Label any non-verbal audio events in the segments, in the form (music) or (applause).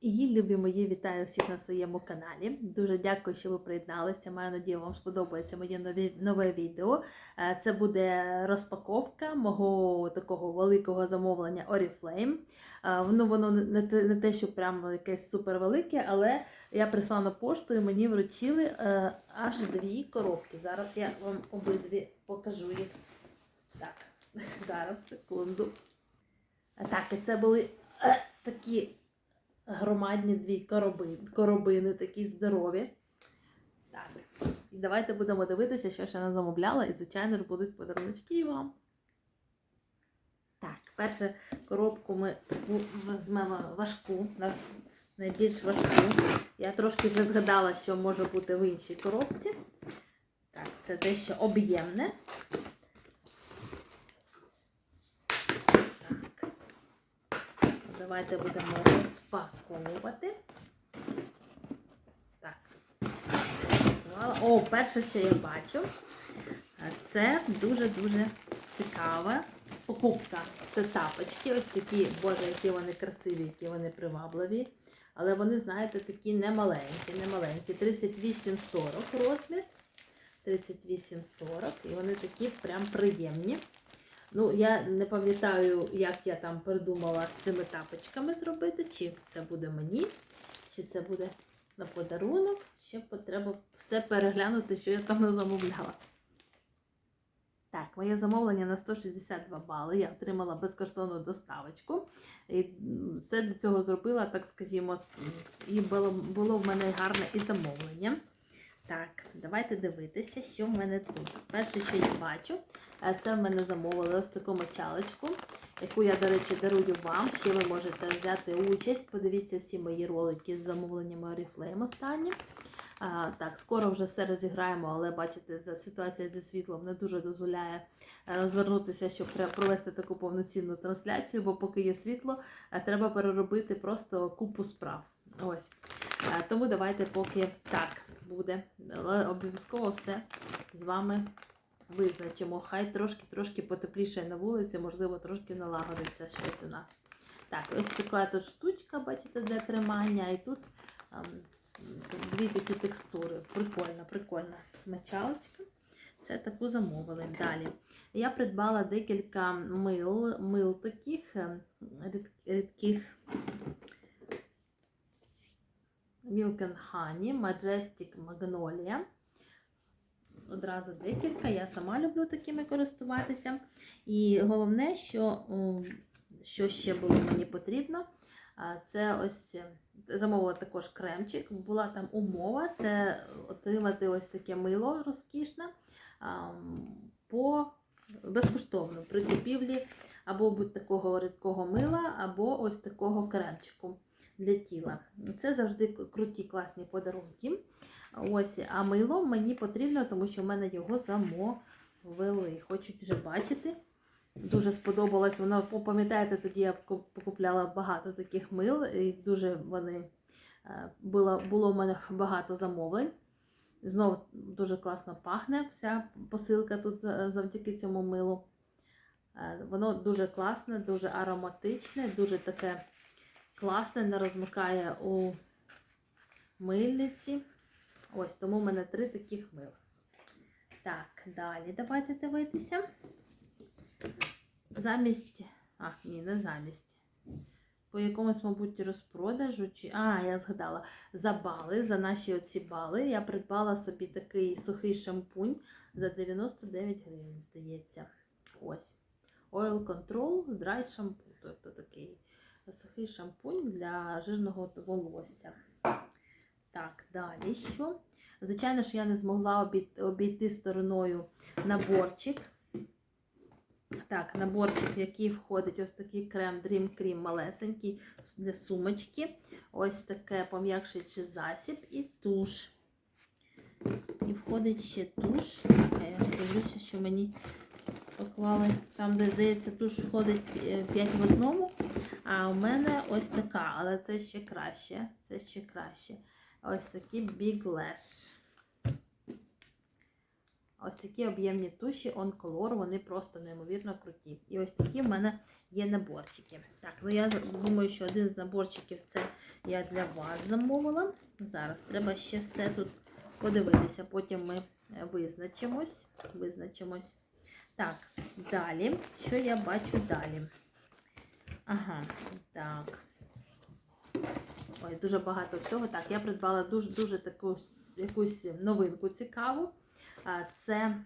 І любі мої, вітаю всіх на своєму каналі. Дуже дякую, що ви приєдналися. Маю надію, вам сподобається моє нові- нове відео. Е, Це буде розпаковка мого такого великого замовлення Oriflame. Е, Ну, воно не те, не те, що прямо якесь супервелике, але я прийшла на пошту і мені вручили е, аж дві коробки. Зараз я вам обидві покажу їх. Так, (laughs) зараз, секунду. Так, і це були такі громадні дві короби, коробини, такі здорові. Так. І давайте будемо дивитися, що ще не замовляла, і, звичайно ж, будуть подарунки вам. Так, першу коробку ми візьмемо важку, найбільш важку. Я трошки вже згадала, що може бути в іншій коробці. Так, це дещо об'ємне. Так. Давайте будемо розпаковувати. Так. О, перше, що я бачу, це дуже-дуже цікава покупка. Це тапочки. Ось такі, боже, які вони красиві, які вони привабливі. Але вони, знаєте, такі немаленькі, немаленькі. 38-40 розмір. 38-40. І вони такі прям приємні. Ну, я не пам'ятаю, як я там придумала з цими тапочками зробити, чи це буде мені, чи це буде на подарунок. Ще треба все переглянути, що я там не замовляла. Так, моє замовлення на 162 бали. Я отримала безкоштовну доставочку. І все для цього зробила, так скажімо, і було, було в мене гарне і замовлення. Так, давайте дивитися, що в мене тут. Перше, що я бачу, е, це в мене замовили ось таку мочалочку, яку я, до речі, дарую вам. Ще ви можете взяти участь. Подивіться всі мої ролики з замовленнями Oriflame останні. А, так, скоро вже все розіграємо, але бачите, ситуація зі світлом не дуже дозволяє е, розвернутися, щоб провести таку повноцінну трансляцію, бо поки є світло, е, треба переробити просто купу справ. Ось. Е, Тому давайте поки так буде. Але обов'язково все з вами визначимо. Хай трошки-трошки потепліше на вулиці, можливо, трошки налагодиться щось у нас. Так, ось така тут штучка, бачите, для тримання. І тут ем, дві такі текстури. Прикольна, прикольна мочалочка. Це таку замовили. Далі. Я придбала декілька мил, мил таких ем, рідких Milk and Honey, Majestic Magnolia. Одразу декілька. Я сама люблю такими користуватися. І головне, що, що ще було мені потрібно, це ось е, замовила також кремчик. Була там умова це отримати ось таке мило розкішне по безкоштовно при купівлі або будь такого рідкого мила, або ось такого кремчику для тіла. Це завжди круті, класні подарунки. Ось, а мило мені потрібно, тому що в мене його замовили. Хочуть вже бачити. Дуже сподобалось. Воно, пам'ятаєте, тоді я покупляла багато таких мил, і дуже вони е, було, було в мене багато замовлень. Знову дуже класно пахне вся посилка тут е, завдяки цьому милу. Е, Воно дуже класне, дуже ароматичне, дуже таке класне, не розмикає у мильниці. Ось, тому в мене три таких мила. Так, далі давайте дивитися. Замість. А, ні, не замість. По якомусь, мабуть, розпродажу. Чи... А, я згадала. За бали, за наші оці бали. Я придбала собі такий сухий шампунь за 99 гривень, здається. Ось. Oil Control Dry Shampoo. Тобто такий сухий шампунь для жирного волосся. Так, далі що? Звичайно ж, я не змогла обійти стороною наборчик. Так, наборчик, який входить ось такий крем Dream Cream малесенький для сумочки. Ось таке пом'якшуючий засіб і туш. І входить ще туш. Я дивлюся, що мені поклали. Там, де здається, туш входить 5 в одному. А у мене ось така, але це ще краще. Це ще краще. Ось такий Big Lash. Ось такі об'ємні туші On Color, вони просто неймовірно круті. І ось такі в мене є наборчики. Так, ну я думаю, що один з наборчиків це я для вас замовила. Зараз треба ще все тут подивитися. Потім ми е, визначимось. визначимось. Так, далі. Що я бачу далі? Ага, так. Ой, дуже багато всього. Так, я придбала дуже-дуже таку якусь новинку цікаву. Це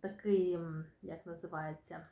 такий, як називається,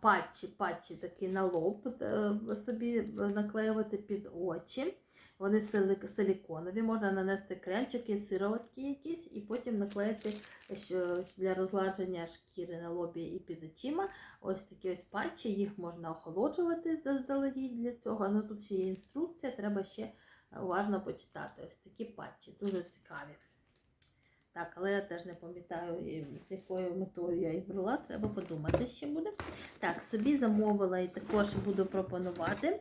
патчі, патчі такі на лоб е, собі наклеювати під очі. Вони сили- силіконові, можна нанести кремчики, сироватки якісь, і потім наклеїти що для розгладження шкіри на лобі і під очима. Ось такі ось патчі, їх можна охолоджувати заздалегідь для цього. Ну тут ще є інструкція, треба ще уважно почитати. Ось такі патчі, дуже цікаві. Так, але я теж не пам'ятаю, з якою метою я їх брала, треба подумати, ще буде. Так, собі замовила і також буду пропонувати,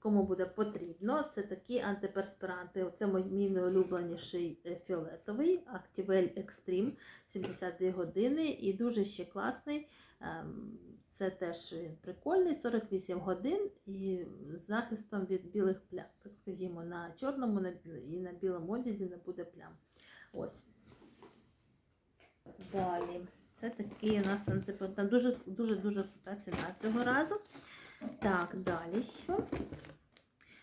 кому буде потрібно. Це такі антиперспиранти. Це мій найулюбленіший е, фіолетовий Activel Extreme 72 години і дуже ще класний. Ем, Це теж прикольний, 48 годин і з захистом від білих плям. Так скажімо, на чорному і на білому одязі не буде плям. Ось. Далі. Це такий у нас антипод... Дуже дуже дуже крута ціна цього разу. Так, далі що?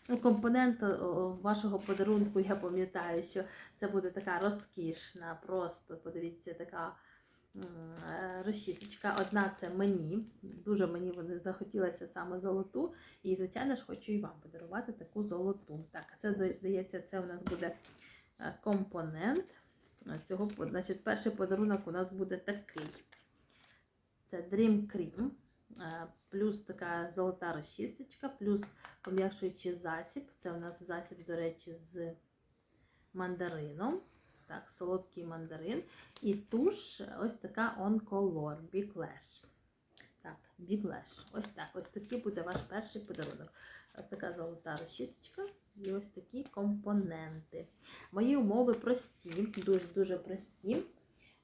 Ну, компонент о, вашого подарунку, я пам'ятаю, що це буде така розкішна, просто подивіться, така е, розчісочка. Одна це мені. Дуже мені вони захотілося саме золоту. І, звичайно ж, хочу і вам подарувати таку золоту. Так, це здається, це у нас буде е, компонент. Цього, значить, перший подарунок у нас буде такий. Це Dream Cream, е, плюс така золота розчисточка, плюс пом'якшуючий засіб. Це у нас засіб, до речі, з мандарином. Так, солодкий мандарин. І туш ось така On Color Big Lash. Так, Big Lash. Ось так. Ось такий буде ваш перший подарунок. Ось така золота розчисточка і ось такі компоненти. Мої умови прості, дуже-дуже прості.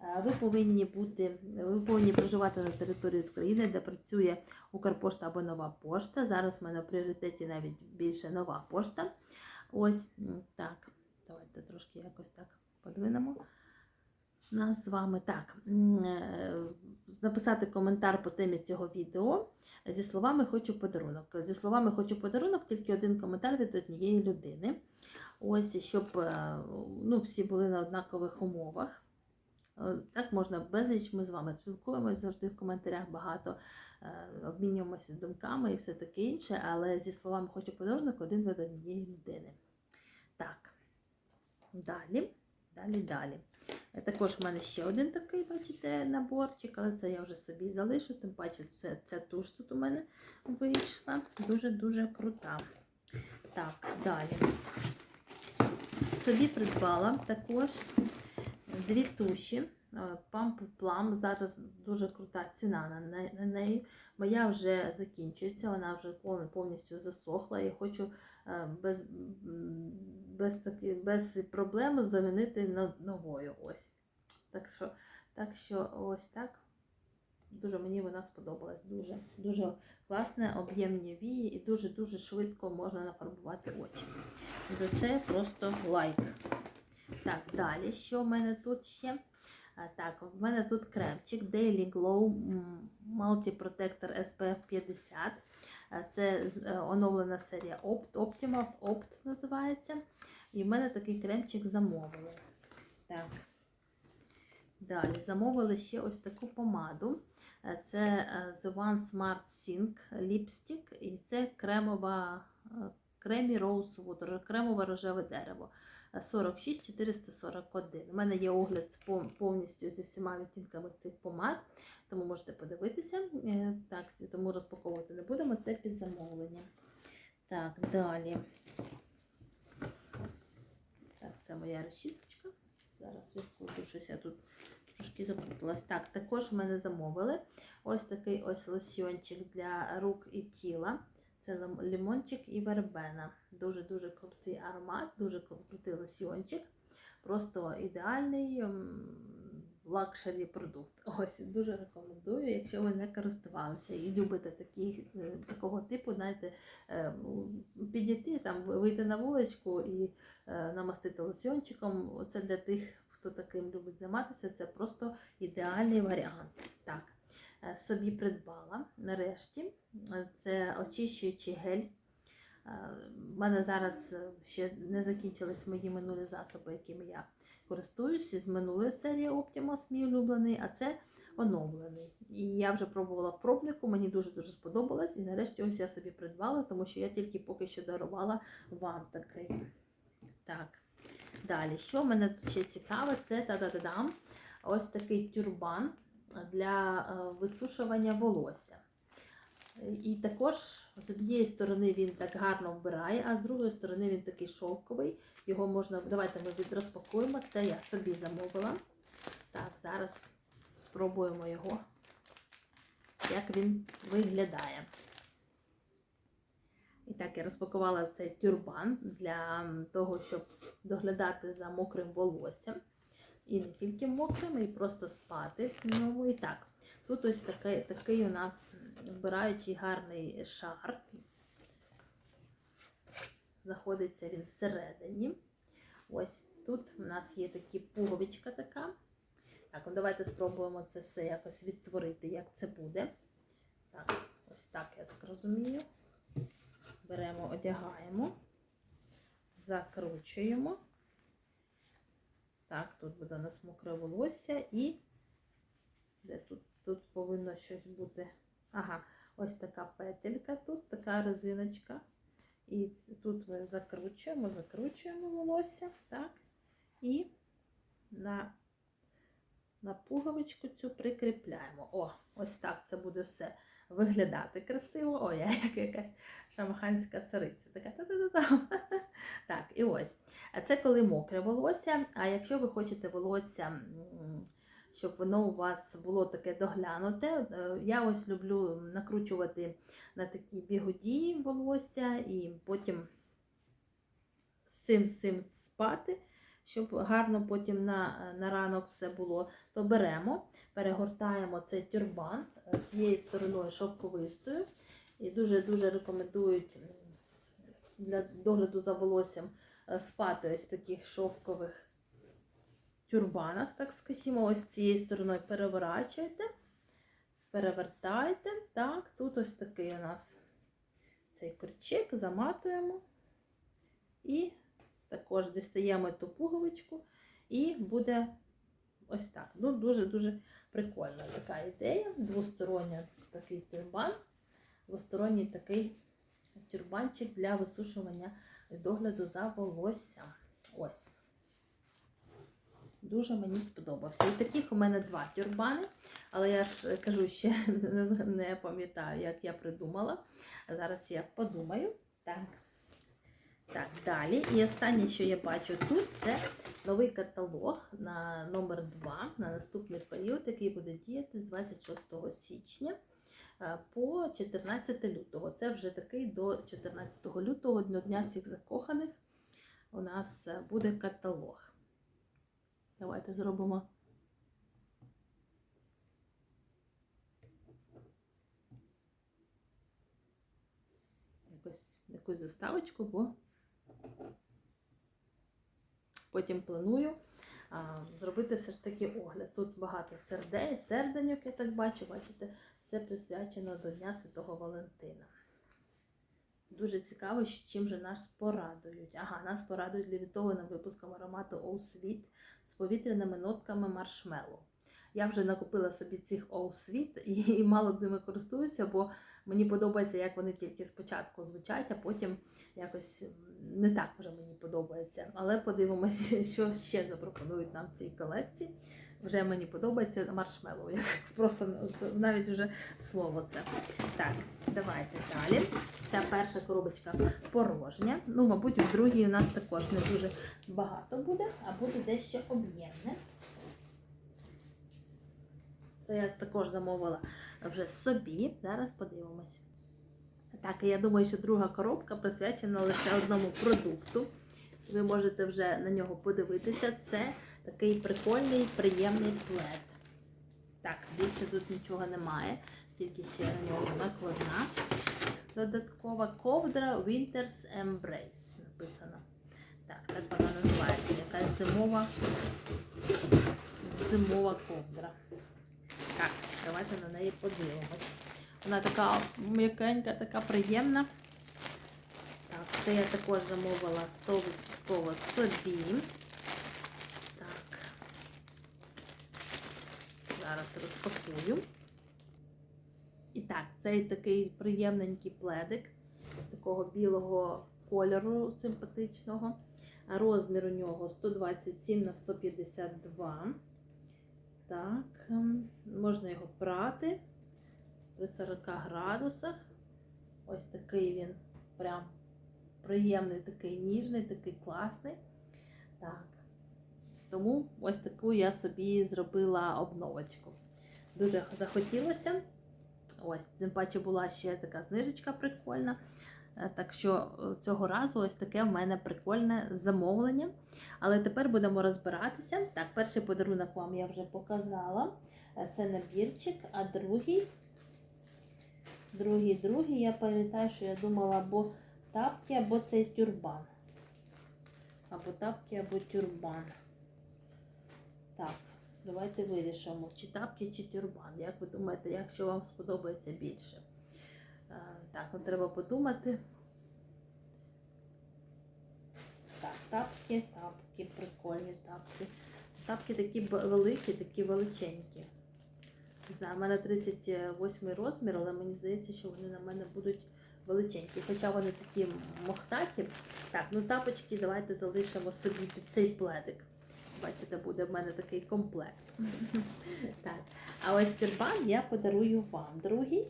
Е, Ви повинні бути, ви повинні проживати на території України, де працює Укрпошта або нова пошта. Зараз в мене в пріоритеті навіть більше нова пошта. Ось так. Давайте трошки якось так подвинемо. Нас з вами так. е, Написати коментар по темі цього відео зі словами хочу подарунок. Зі словами хочу подарунок, тільки один коментар від однієї людини. Ось, щоб е, ну, всі були на однакових умовах. Е, Так можна безліч, ми з вами спілкуємося завжди в коментарях багато, е, обмінюємося думками і все таке інше, але зі словами хочу подарунок один від однієї людини. Так, далі, далі, далі. Е, Також в мене ще один такий, бачите, наборчик, але це я вже собі залишу, тим паче це, ця туш тут у мене вийшла. Дуже-дуже крута. Так, далі. Собі придбала також дві туші. е, Pump Plum. Зараз дуже крута ціна на, на неї. Моя вже закінчується, вона вже повністю засохла. І хочу е, без, без, такі, без проблем замінити новою. Ось. Так що, так що ось так. Дуже мені вона сподобалась. Дуже, дуже класне, об'ємні вії і дуже-дуже швидко можна нафарбувати очі. За це просто лайк. Так, далі, що в мене тут ще? Так, в мене тут кремчик Daily Glow Multi Protector SPF 50. Це е, оновлена серія Opt, Optimals Opt називається. І в мене такий кремчик замовили. Так. Далі замовили ще ось таку помаду. Це е, The One Smart Sync Lipstick. І це кремова е, кремі Rose кремове рожеве дерево. Е, 46 441. У мене є огляд повністю зі всіма відтінками цих помад, тому можете подивитися. Е, Так, тому розпаковувати не будемо, це під замовлення. Так, далі. Так, це моя розчісочка. Зараз щось я тут трошки запуталась. Так, також в мене замовили ось такий ось лосьйончик для рук і тіла. Це лимончик і вербена. Дуже-дуже крутий аромат, дуже крутий лосьйончик. просто ідеальний ем, лакшері продукт. (laughs) Ось дуже рекомендую, якщо ви не користувалися і любите такі, е, такого типу, знаєте, е, підійти там, вийти на вуличку і е, намастити лосьончиком. Це для тих, хто таким любить займатися, це просто ідеальний варіант. Е, собі придбала нарешті. Е, Це очищуючий гель. У мене зараз е, ще не закінчились мої минулі засоби, якими я користуюся з минулої серії Optimus, мій улюблений, а це оновлений. І я вже пробувала в пробнику, мені дуже-дуже сподобалось. І нарешті ось я собі придбала, тому що я тільки поки що дарувала вам такий. Так, далі, що мене ще цікаве, це та-да-да-дам, ось такий тюрбан для е, висушування волосся. І також з однієї сторони він так гарно вбирає, а з другої сторони він такий шовковий. Його можна. Давайте ми від- розпакуємо. Це я собі замовила. Так, зараз спробуємо його, як він виглядає. І так, я розпакувала цей тюрбан для того, щоб доглядати за мокрим волоссям. І не тільки мокрим, і просто спати в ньому. І так, тут ось такий, такий у нас вбираючий гарний шар. Знаходиться він всередині. Ось тут у нас є такі пуговичка така. Так, ну давайте спробуємо це все якось відтворити, як це буде. Так, ось так, я так розумію. Беремо, одягаємо, закручуємо. Так, тут буде у нас мокре волосся і де тут, тут повинно щось бути. Ага, ось така петелька тут, така резиночка. І тут ми закручуємо, закручуємо волосся, так, і на, на пуговичку цю прикріпляємо. О, ось так це буде все виглядати красиво. Ой, я як якась шамаханська цариця. Така та-та-та-та. (laughs) Так, і ось. Це коли мокре волосся. А якщо ви хочете волосся, щоб воно у вас було таке доглянуте, е, я ось люблю накручувати на такі бігоді волосся і потім з цим цим спати, щоб гарно потім на, на ранок все було, то беремо, перегортаємо цей тюрбан цією стороною шовковистою. І дуже-дуже рекомендують для догляду за волоссям спати ось в таких шовкових тюрбанах, так скажімо, ось цією стороною переворачуєте, перевертаєте. Так, тут ось такий у нас цей крючок, заматуємо і також дістаємо ту пуговичку, і буде ось так. Ну, дуже-дуже прикольна така ідея. Двостороння такий тюрбан, двосторонній такий тюрбанчик для висушування догляду за волоссям. Ось. Дуже мені сподобався. І таких у мене два тюрбани, але я ж кажу, ще (laughs) не, пам'ятаю, як я придумала. Зараз я подумаю. Так. Так, далі. І останнє, що я бачу тут, це новий каталог на номер 2 на наступний період, який буде діяти з 26 січня по 14 лютого. Це вже такий до 14 лютого, до Дня всіх закоханих. У нас е, буде каталог. Давайте зробимо. Якось, якусь заставочку, бо потім планую а, зробити все ж таки огляд. Тут багато сердей, серденьок, я так бачу, бачите, все присвячено до Дня Святого Валентина. Дуже цікаво, чим же нас порадують. Ага, нас порадують лівітованим випуском аромату Sweet з повітряними нотками маршмеллоу. Я вже накупила собі цих Sweet і, мало ними користуюся, бо мені подобається, як вони тільки спочатку звучать, а потім якось не так вже мені подобається. Але подивимося, (laughs) що ще запропонують нам в цій колекції. Вже мені подобається маршмеллоу, як просто навіть вже слово це. Так, давайте далі. Ця перша коробочка порожня. Ну, мабуть, у другій у нас також не дуже багато буде, а буде дещо об'ємне. Це я також замовила вже собі. Зараз подивимось. Так, я думаю, що друга коробка присвячена лише одному продукту. ви можете вже на нього подивитися. Це такий прикольний, приємний плед. Так, більше тут нічого немає, тільки ще на нього накладна. Додаткова ковдра Winter's Embrace написано. Так, так вона називається. Якась зимова, зимова ковдра. Так, давайте на неї подивимось. Вона така м'якенька, така приємна. Так, це я також замовила 100% собі. Так. Зараз розпакую. І так, цей такий приємненький пледик такого білого кольору симпатичного. Розмір у нього 127 на 152. Так, ем, можна його прати при 40 градусах. Ось такий він прям приємний, такий ніжний, такий класний. Так. Тому ось таку я собі зробила обновочку. Дуже захотілося. Ось, тим паче була ще така знижечка прикольна. Е, Так що е, цього разу ось таке в мене прикольне замовлення. Але тепер будемо розбиратися. Так, перший подарунок вам я вже показала. Е, Це набірчик, а другий, другий, другий, я пам'ятаю, що я думала або тапки, або цей тюрбан. Або тапки, або тюрбан. Так, давайте вирішимо, чи тапки, чи тюрбан. Як ви думаєте, якщо вам сподобається більше? Е, Так, ну треба подумати. Так, тапки, тапки, прикольні тапки. Тапки такі великі, такі величенькі. Не знаю, у мене 38 розмір, але мені здається, що вони на мене будуть величенькі. Хоча вони такі мохтаті. Так, ну тапочки давайте залишимо собі під цей пледик. Бачите, буде в мене такий комплект. (laughs) Так, а ось тюрбан я подарую вам, другий.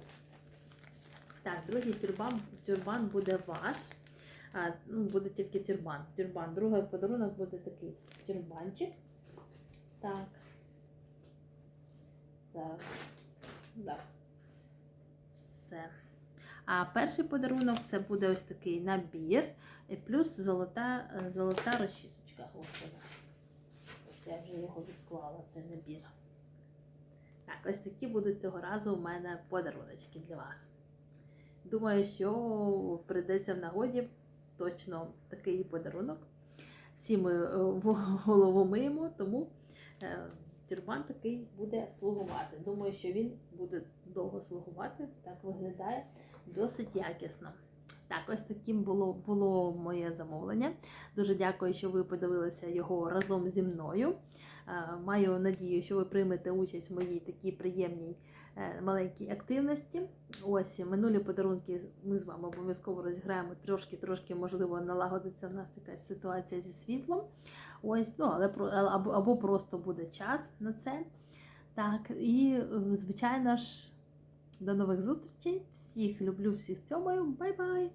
Так, другий тюрбан, тюрбан буде ваш. А, ну, буде тільки тюрбан. Тюрбан. Другий подарунок буде такий тюрбанчик. Так. Зараз. Да. Все. А перший подарунок це буде ось такий набір. І плюс золота, золота розчісочка. Ось вона. Я вже його відклала, цей набір. Так, ось такі будуть цього разу у мене подаруночки для вас. Думаю, що прийдеться в нагоді точно такий подарунок. Всі ми е, голову миємо, тому е, тюрбан такий буде слугувати. Думаю, що він буде довго слугувати, так виглядає досить якісно. Так, ось таким було, було моє замовлення. Дуже дякую, що ви подивилися його разом зі мною. Е, Маю надію, що ви приймете участь в моїй такій приємній е, маленькій активності. Ось минулі подарунки ми з вами обов'язково розіграємо трошки-трошки, можливо, налагодиться в нас якась ситуація зі світлом. Ось, ну, але або, або просто буде час на це. Так, і звичайно ж, до нових зустрічей. Всіх люблю, всіх цьомаю. Бай-бай!